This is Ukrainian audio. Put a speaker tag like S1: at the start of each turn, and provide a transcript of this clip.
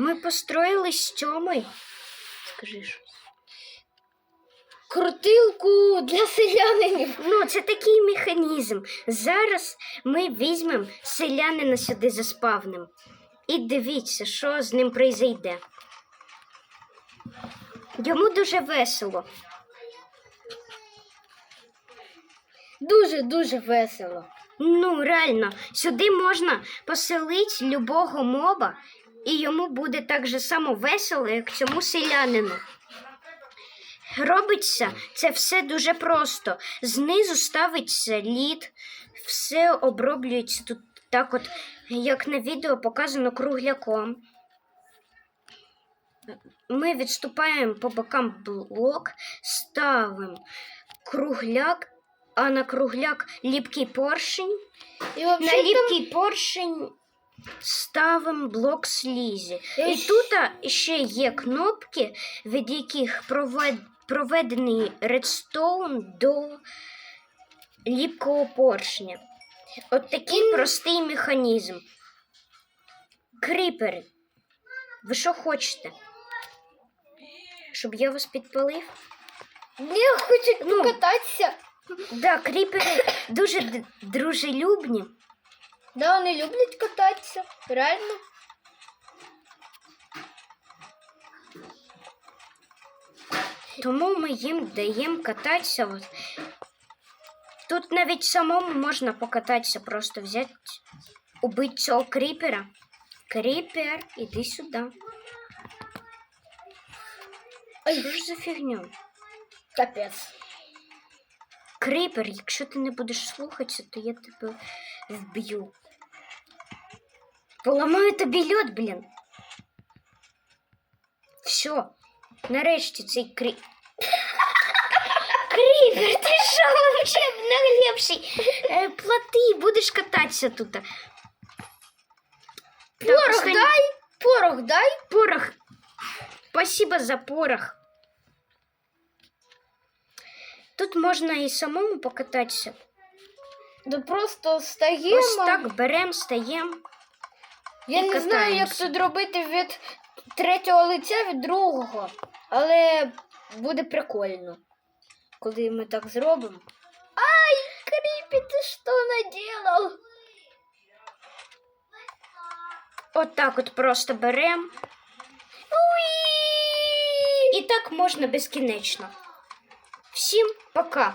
S1: Ми построїли з Тьомою. Скажи.
S2: Крутилку для селянинів.
S1: Ну, це такий механізм. Зараз ми візьмемо селянина сюди заспавним. І дивіться, що з ним прийде. Йому дуже весело.
S2: Дуже-дуже весело.
S1: Ну, реально, сюди можна поселити любого моба, і йому буде так же само весело, як цьому селянину. Робиться це все дуже просто. Знизу ставиться лід, все оброблюється тут так, от, як на відео показано кругляком. Ми відступаємо по бокам блок, ставимо кругляк, а на кругляк ліпкий поршень.
S2: І
S1: На ліпкий поршень ставимо блок слізі. І тут ще є кнопки, від яких провед... проведений редстоун до ліпкого поршня. От такий простий механізм. Кріпери. Ви що хочете? Щоб я вас підпалив?
S2: не хочуть
S1: Ну.
S2: покататися.
S1: Да, кріпери дуже дружелюбні.
S2: Да, вони люблять кататися. Реально.
S1: Тому ми їм даємо кататися. От. Тут навіть самому можна покататися, просто взяти, убити цього кріпера. Кріпер, іди сюди.
S2: Ай,
S1: Що ж за фігня?
S2: капець.
S1: Кріпер, якщо ти не будеш слухатися, то я тебе вб'ю. Поламаю тобі льот, блін. Все. Нарешті цей крі... Кріпер, ти що вообще наглепший? Е, плати, будеш кататися тут.
S2: Порох
S1: остань-
S2: дай, порох дай.
S1: Порох. Спасибо за порох. Тут можна і самому покататися.
S2: Да просто стаємо.
S1: Ось так беремо, стаємо.
S2: Я не знаю, як
S1: катаємося.
S2: тут робити від третього лиця від другого, але буде прикольно, коли ми так зробимо. Ай, Кріпі, ти що наделал?
S1: От так от просто беремо. І так можна безкінечно. Всім пока!